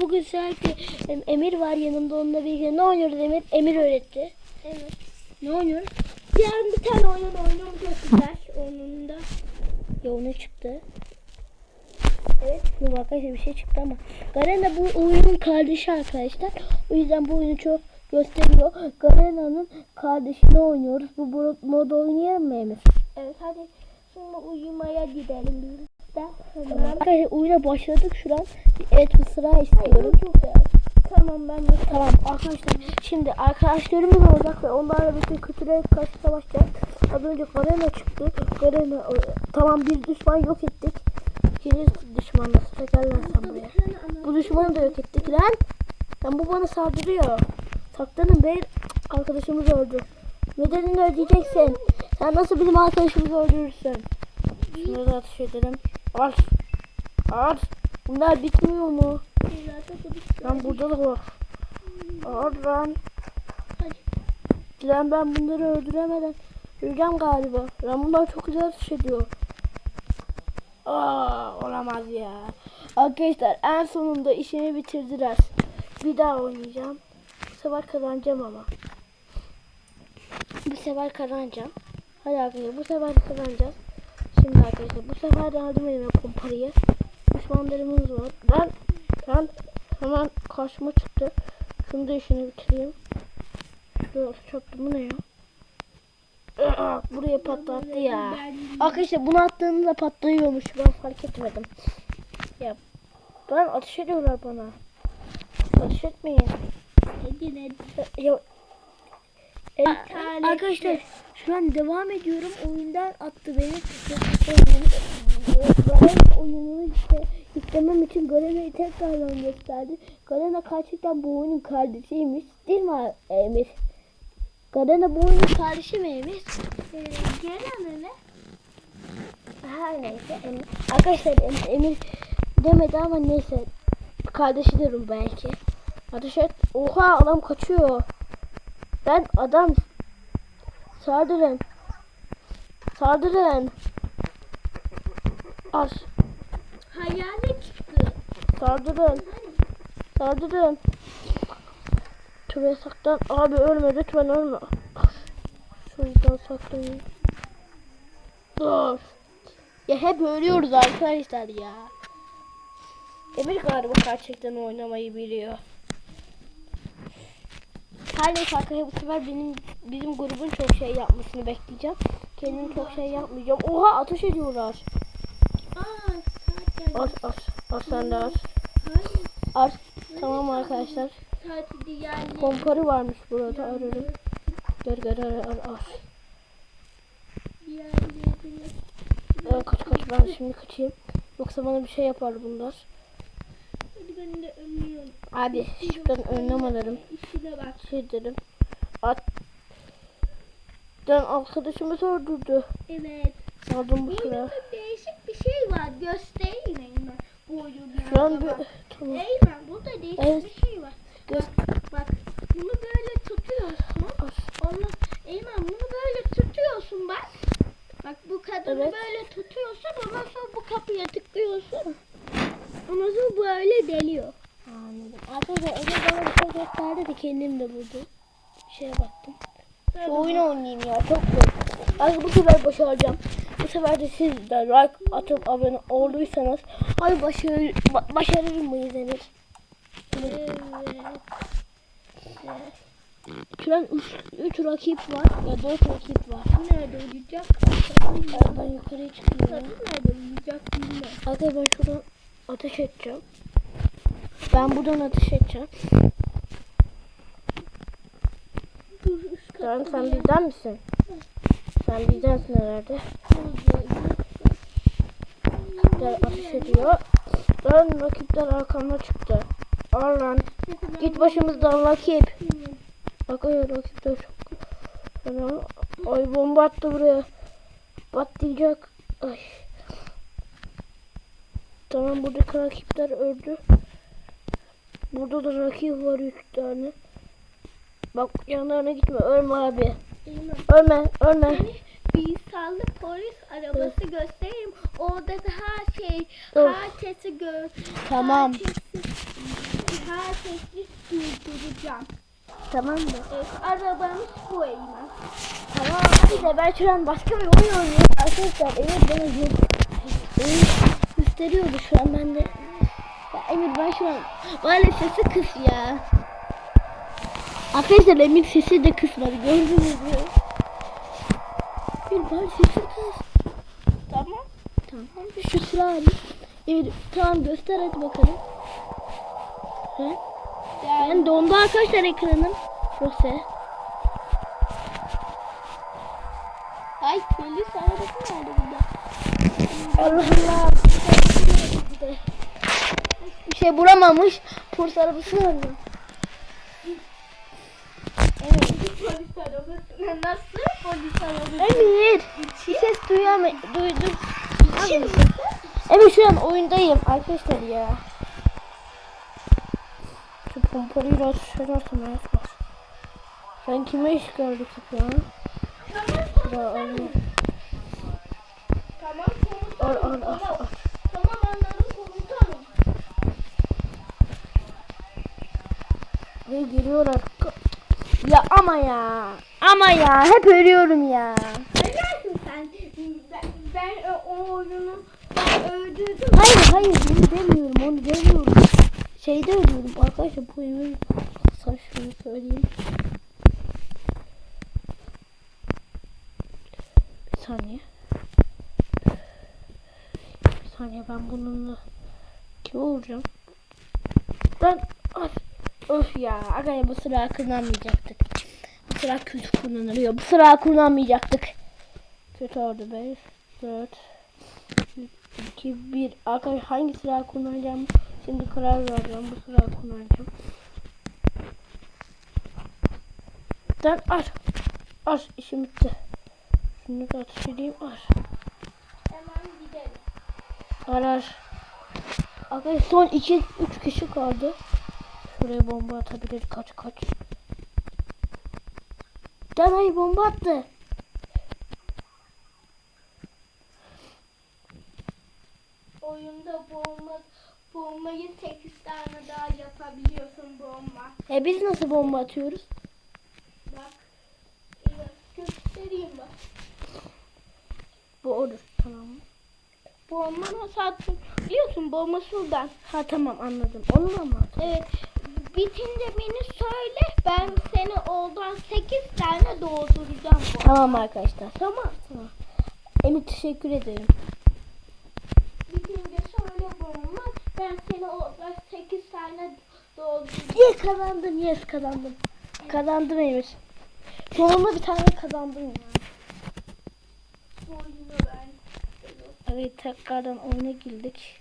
bugün sürekli em- Emir var yanımda onunla birlikte. Ne oynuyoruz Emir? Emir öğretti. Evet. Ne oynuyoruz? Yani bir tane oyun oynuyorum çok güzel. Onun da. Ne çıktı? Evet. Dur arkadaşlar bir şey çıktı ama. Garena bu oyunun kardeşi arkadaşlar. O yüzden bu oyunu çok gösteriyor. Garena'nın kardeşini oynuyoruz. Bu bu- modu oynayalım mı Emir? Evet hadi şimdi uyumaya gidelim Hemen. Arkadaşlar oyuna başladık şu an. Evet bu sıra istiyorum. Güzel. Tamam ben de Tamam arkadaşlar şimdi arkadaşlarımız olacak ve onlarla birlikte kötülere karşı savaşacağız. Az önce Garena çıktı. Garena e, tamam bir düşman yok ettik. İkinci düşmanla sıra gel lan sen buraya. Bu düşmanı da yok ettik lan. Lan bu bana saldırıyor. Saklanın be arkadaşımız öldü. Bedelini ödeyeceksin. Sen nasıl bizim arkadaşımızı öldürürsün? Şunları da ateş edelim. Al. Al. Bunlar bitmiyor mu? Lan burada da var. Al lan. Lan ben bunları öldüremeden öleceğim galiba. Lan bunlar çok güzel ateş ediyor. Aa, olamaz ya. Arkadaşlar en sonunda işini bitirdiler. Bir daha oynayacağım. Bu sefer kazanacağım ama. Bu sefer kazanacağım. Hadi arkadaşlar bu sefer kazanacağız. Şimdi arkadaşlar bu sefer yardım edin pompalıyı. Düşmanlarımız var. Ben ben hemen karşıma çıktı. Şunu da işini bitireyim. Şurada çöktü bu ne ya? Aa, Buraya patlattı ya. Arkadaşlar bunu attığınızda patlıyormuş. Ben fark etmedim. Ya ben ateş ediyorlar bana. Ateş etmeyin. Ya, e, tane arkadaşlar şu an devam ediyorum. Oyundan attı beni. Oyununu işte yüklemem için Garena'yı tekrardan gösterdi. Garena gerçekten bu oyunun kardeşiymiş. Değil mi Emir? Garena bu oyunun kardeşi mi Emir? Ee, Gelen ne? Her neyse Emir. Arkadaşlar Em- Emir demedi ama neyse. Kardeşi derim belki. Et. Oha adam kaçıyor. Ben adam. Saldırın. Saldırın. Az. Hayalet çıktı. Saldırın. Saldırın. Şuraya saklan. Abi ölme lütfen ölme. Şuradan saklayayım. Dur. Ya hep ölüyoruz arkadaşlar ya. Emir galiba gerçekten oynamayı biliyor. Her neyse arkadaşlar bu sefer benim bizim grubun çok şey yapmasını bekleyeceğim. Kendim çok şey yapmayacağım. Oha ateş ediyorlar. As as as sen de. Hayır. As. Tamam arkadaşlar. Pomparı varmış burada ararım. Gel gel ar ar ar. Ee, kaç kaç ben şimdi kaçayım. Yoksa bana bir şey yapar bunlar. Hadi ben de ölüyorum. Hadi şuradan önlem alırım. İşine bak. Şey derim. At. Ben arkadaşımı öldürdü. Evet. Aldım bu sıra. Değişik bir şey var. Göstereyim Eymen. Şu an bir... Bak. Tamam. Eymen burada değişik Evet. bir şey var. Göz... Bak bunu böyle tutuyorsun. Ondan Eymen bunu böyle tutuyorsun bak. Bak bu kadını Evet. böyle tutuyorsun. Ondan sonra bu kapıya tıklıyorsun. Ondan sonra böyle deliyor. Anladım. Arkadaşlar Emre bana bir şey gösterdi de kendim de buldum. Bir şeye baktım. Şu oyunu oynayayım ya çok zor. Ay bu sefer başaracağım. Bu sefer de siz de like atıp abone olduysanız ay başarır, ba- başarır mıyız Emir? Evet. Şu an 3 rakip var ya 4 rakip var. Nerede? Ay, ben yukarıya çıkıyorum. Kadın nerede bilmem. Arkadaşlar ben şuradan ateş edeceğim. Ben buradan ateş edeceğim. Sen, sen bizden misin? Sen bizdensin herhalde. Rakipler ateş ediyor. Lan rakipler arkamda çıktı. Al lan. Git başımızdan rakip. Bak rakipler çok. Ay bomba attı buraya. Patlayacak. Ay. Tamam buradaki rakipler öldü. Burada da rakip var üç tane. Bak yanlarına gitme. Ölme abi. Ölme. Ölme. Bir sallı polis arabası göstereyim. Orada da her şey, Dur. herkesi gör. Tamam. herkesi her sesi durduracağım. Tamam mı? Evet, arabamız bu Eymen. Tamam hadi de ben şu an başka bir oyun oynuyorum. Arkadaşlar Emir bana gösteriyordu şu an ben de. Ya Emir ben şu an bari sesi kıs ya. Arkadaşlar Emir sesi de kısmadı gördünüz mü? Emir bari sesi kıs. Tamam. Tamam şu sıra abi. Emir tamam göster hadi bakalım. He? Yani Ben dondu arkadaşlar ekranım. Rose. ay polis arabası nerede burada? Allah Allah. Bir şey bulamamış. Polis arabası arıyor. Evet. Polis arabası. Nasıl polis arabası? Emir. Bir ses duyamay duydum. Emir şu an oyundayım arkadaşlar ya. Şu pompalıyı da şurasına yapmaz. Sen kime iş gördük ya? Ya. Tamam al komutanım. al. Tamam. al. Tamam anladım komutanım. Ve geliyorlar. Ya ama ya. Ama ya. Hep ölüyorum ya. Neredesin sen? Ben, ben e, o oyunu ben öldürdüm. Hayır hayır bunu demiyorum onu demiyorum. Şeyde ölüyorum arkadaşlar bu yemin saçma söyleyeyim. Bir saniye. Bir saniye ben bununla kime vuracağım? Ben of, of ya arkadaşlar bu sıra kullanmayacaktık. Bu sıra kötü kullanılıyor. Bu sıra kullanmayacaktık. Kötü oldu 5 4 2 1 Arkadaşlar hangi silah kullanacağım? Şimdi karar vereceğim. Bu silah kullanacağım. Sen ar. Ar işim bitti. Şunu da ateş edeyim ar. Hemen gidelim. Arar. Arkadaşlar son 2 3 kişi kaldı. Şuraya bomba atabilir. Kaç kaç. Gel hayır bomba attı. Oyunda bomba bombayı 8 tane daha yapabiliyorsun bomba. E biz nasıl bomba atıyoruz? Bak. Göstereyim bak. Bu olur. Tamam. Bomba nasıl attın? Biliyorsun bomba sudan. Ha tamam anladım. Mı atıyoruz? Evet. Bitince beni söyle. Ben seni oradan 8 tane dolduracağım. Tamam arkadaşlar. Tamam. Tamam. Emir teşekkür ederim. Bitince söyle bomba. Ben seni oradan 8 tane dolduracağım. Yes kazandım. Yes kazandım. Kazandım Emir. Sonunda bir tane kazandım ya. Evet tekrardan oyuna girdik.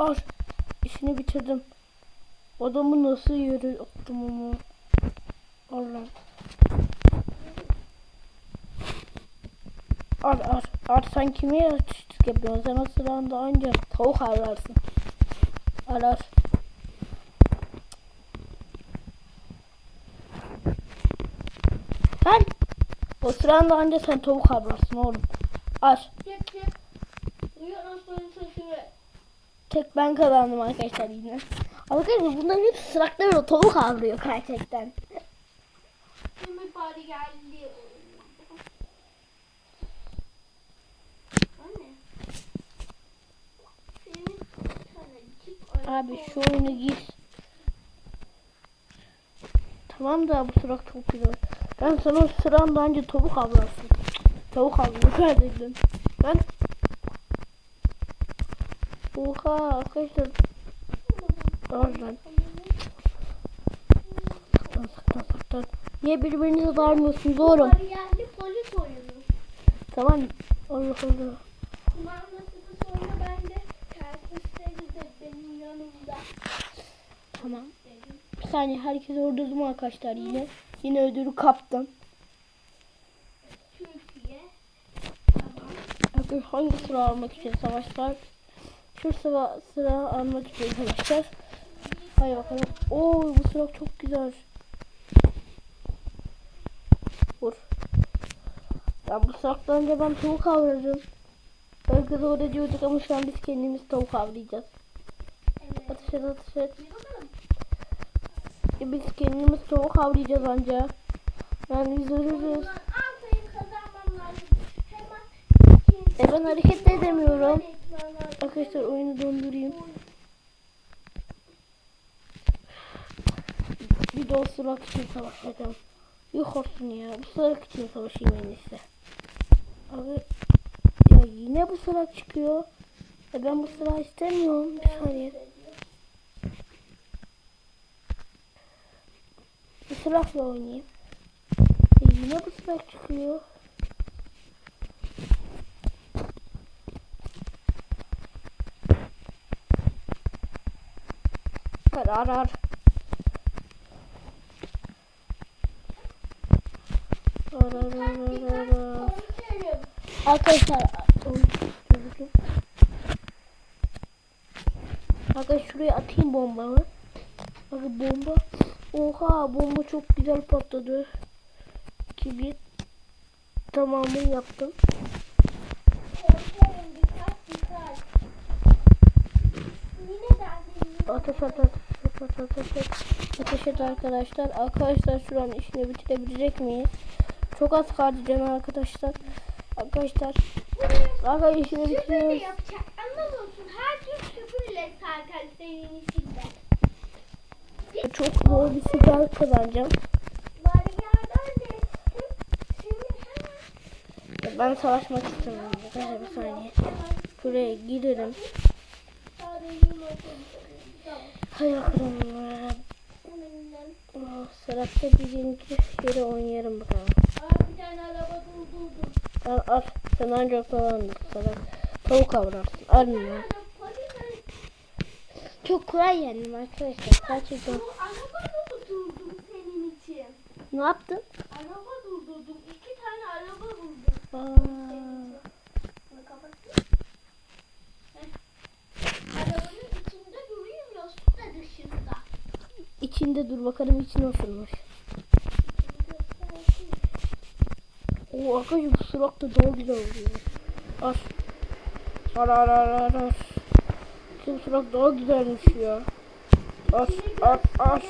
Al. işini bitirdim. Adamı nasıl yürü attım ama. Allah. Ar ar ar sen kime yatıştık yapıyorsun? Sen o sıranda ancak tavuk avlarsın. Ar ar. Sen o sıranda ancak sen tavuk avlarsın oğlum. Ar. Çık çık. Duyuyor musun sesimi? Tek ben kazandım arkadaşlar yine. Arkadaşlar bunların hepsi sırakları tavuk avlıyor gerçekten. Şimdi bari geldi. Abi şu oyunu gir. Tamam da bu sırak çok güzel. Ben sana o sıranda önce tavuk avlarsın. Tavuk avlıyor gerçekten. Ben Oha arkadaşlar. Saklan. Niye birbirinize darmıyorsunuz oğlum? Geldi polis oyunu. Tamam. Allah Allah. Kumandası da sonra bende. Terkisleri de benim yanımda. Tamam. Bir saniye herkes öldürdüm arkadaşlar yine. Yine ödülü kaptım. Türkiye. Bakın hangi sıra almak için savaşlar? Şu sıra, sıra almak için savaşlar. Hadi bakalım. Oo bu sıra çok güzel. Vur. Ya bu sıraktan önce ben tavuk avladım. Herkes orada diyorduk ama şu an biz kendimiz tavuk avlayacağız. Evet. Ateş et ateş et. E biz kendimiz tavuk avlayacağız anca. Yani biz ölürüz. E ben hareket de edemiyorum. Arkadaşlar oyunu dondurayım. Bir de o sırak için savaşacağım. Yok olsun ya. Bu sırak için savaşayım en iyisi. Abi ya yine bu sırak çıkıyor. E ben bu sırağı istemiyorum. Bir saniye. Bu sırakla oynayayım. E yine bu sırak çıkıyor. Ar ar ar. Ar ar ar ar. Arkadaşlar Arkadaşlar şuraya atayım bombamı. Bakın bomba. Oha bomba çok güzel patladı. Kibrit tamamını yaptım. Ateş at ateş at ateş at ateş at. Ateş et arkadaşlar. Arkadaşlar şu an işini bitirebilecek miyiz? Çok az kaldı canım arkadaşlar. Arkadaşlar. Arkadaşlar işini bitiriyoruz. Çok zor bir süper kazanacağım. Ben savaşmak istemiyorum. Arkadaşlar bir saniye. Şuraya girelim. Bakalım. Oh, Serap'ta bizimki yere oynayalım bakalım. Aa, bir tane araba durdurdum. Al al. Sen ancak dolandır. Serap. Tavuk avlarsın. Almıyor. Çok kolay yani arkadaşlar. Gerçekten. Ne yaptın? Araba durdurdum. İki tane araba buldum. Aa, Bunu kapatayım. Heh. Arabanın içinde durayım yoksa da dışında. İçinde dur bakalım içi nasılmış. Oo arkadaşlar bu sırak da daha güzel oluyor. Ar. Ar ar ar. Bu sırak daha güzelmiş ya. Ar ar ar.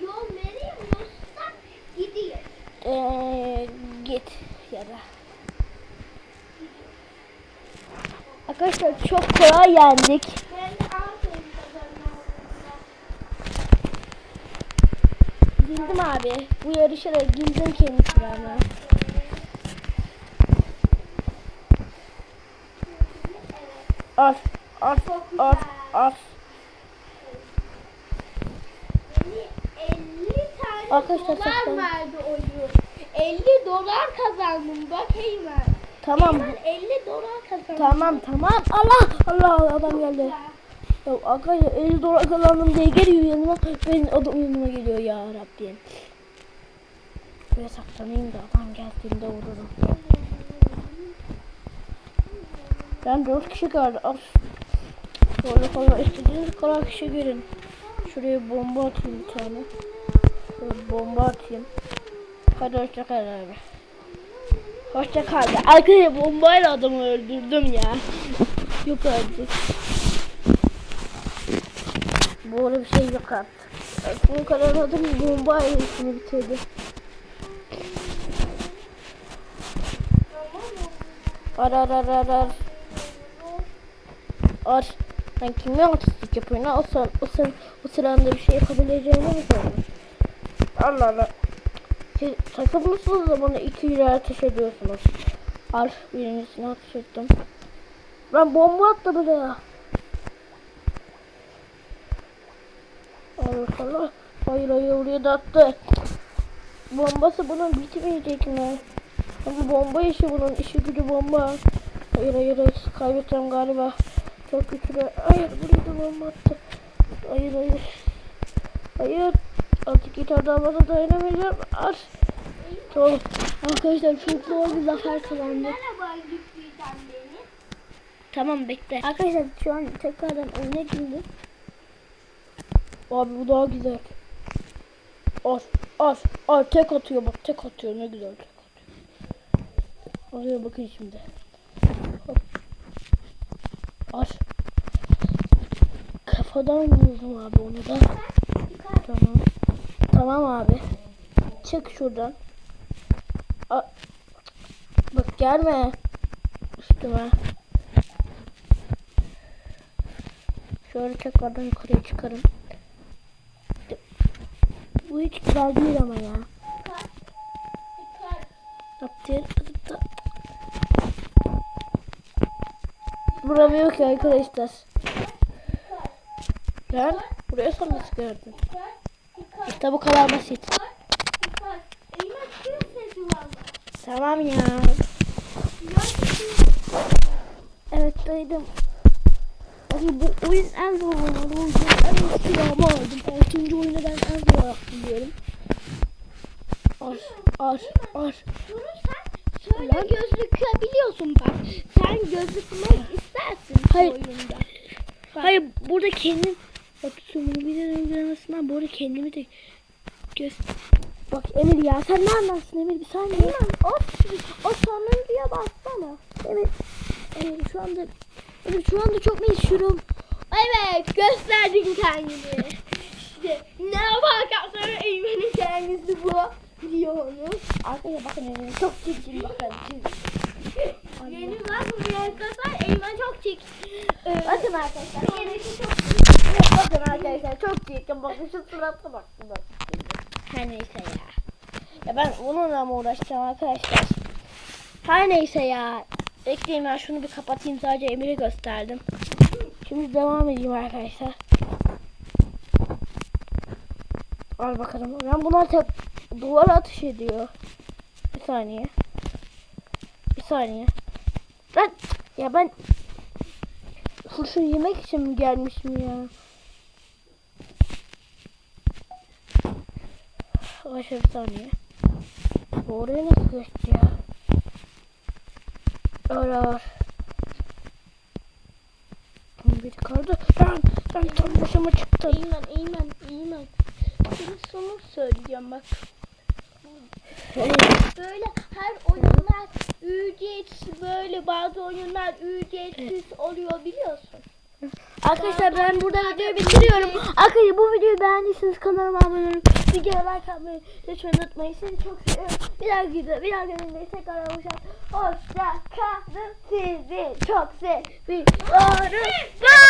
Yol vereyim yoksa gideyim. Ee, git ya da. Arkadaşlar çok kolay yendik. Ben de aferin kazanmam. Bildim abi. Bu yarışa da girdim kendi sırama. Ar ar ar ar. Beni 50 tane Arkadaşlar saklan. verdi oyun. 50 dolar kazandım bak Eymen. Tamam. Ben 50 dolar kazandım. Tamam tamam. Allah Allah, adam geldi. Ya arkadaşlar 50 dolar kazandım diye geliyor yanıma. Benim adam yanıma geliyor ya Rabbim. Buraya saklanayım da adam geldiğinde vururum. Ben 4 kişi kaldı. Af. Böyle falan istediğiniz kadar kişi görün. Şuraya bomba atayım bir tane. Şöyle bomba atayım. Hadi hoşça kal abi. Hoşça kal. Arkadaşlar bombayla adamı öldürdüm ya. yok artık. Böyle bir şey yok artık. Bu kadar adam bombayla işini bitirdi. Ar ar ar ar ar. Ar. Sen kimle artistlik yapıyorsun? ha? O, sen, o, sen, o sıranda bir şey yapabileceğini mi sandın? Allah Allah. Siz takım mısınız da bana iki lira ateş ediyorsunuz? Al birincisini ateş ettim. Ben bomba attı buraya. Allah. Hayır hayır oraya da attı. Bombası bunun bitmeyecek mi? Ama bomba işi bunun işi gücü bomba. Hayır hayır hayır kaybedeceğim galiba. Çok güçlü. Hayır buraya da bomba attı. Hayır hayır. Hayır. Artık gitar davada dayanamayacağım. Ar. Tamam. Arkadaşlar çok zor bir zafer kazandık. Tamam bekle. Arkadaşlar şu an tekrardan oyuna girdim. Abi bu daha güzel. Ar ar ar tek atıyor bak tek atıyor ne güzel tek atıyor. Oraya bakın şimdi. Hop. Kafadan vurdum abi onu da. Tamam. Tamam abi. Çık şuradan. A Bak gelme. Üstüme. Şöyle tekrardan yukarıya çıkarım. Bu hiç güzel değil ama ya. Yaptı. Burada yok ya arkadaşlar. Ben buraya sonra çıkardım. İşte bu kadar basit. Tamam ya. Evet duydum. Abi bu oyun en zor olan oyun. En silahımı aldım. Altıncı oyunu ben en zor olarak biliyorum. Ar, ar, ar. Şöyle gözükebiliyorsun bak. Sen gözükmek istersin bu Hayır. oyunda. Hayır burada kendim bak bunu bir de uygulamasından bu arada kendimi de göz Bak Emir ya sen ne anlarsın Emir bir saniye. Eymen o, o sonuncuya bassana. Emir, Emir şu anda Emir şu anda çok meşhurum. Evet gösterdin kendini. İşte ne yaparken sonra Eymen'in kendisi bu. Biliyorsunuz. Arkaya bakın Emir çok çirkin bakın. Yeni var buraya kadar Eymen çok çek. Ee, Bakın arkadaşlar. Çok Bakın arkadaşlar çok çirkin bakın şu surata bak. bak. Her neyse ya. Ya ben bununla mı uğraşacağım arkadaşlar? Her neyse ya. Bekleyin ben şunu bir kapatayım sadece Emir'e gösterdim. Şimdi devam edeyim arkadaşlar. Al bakalım. Ben bunlar tek duvara atış ediyor. Bir saniye. Bir saniye. Ben ya ben kurşun yemek için mi gelmişim ya? Başka bir saniye. Oraya nasıl geçti ya? Var. Bir kaldı. Ben, ben tam başıma çıktım. Eymen, Eymen, Eymen. Sana sonu söyleyeceğim bak. Böyle her oyunlar ücretsiz böyle bazı oyunlar ücretsiz oluyor biliyorsun. Arkadaşlar ben burada videoyu bitiriyorum. Arkadaşlar bu videoyu beğendiyseniz kanalıma abone olup videoya like atmayı lütfen unutmayın. Sizi çok seviyorum. Bir daha videoda bir daha görüşürüz. Tekrar hoşça Hoşça kalın. Sizi çok seviyorum. Bye.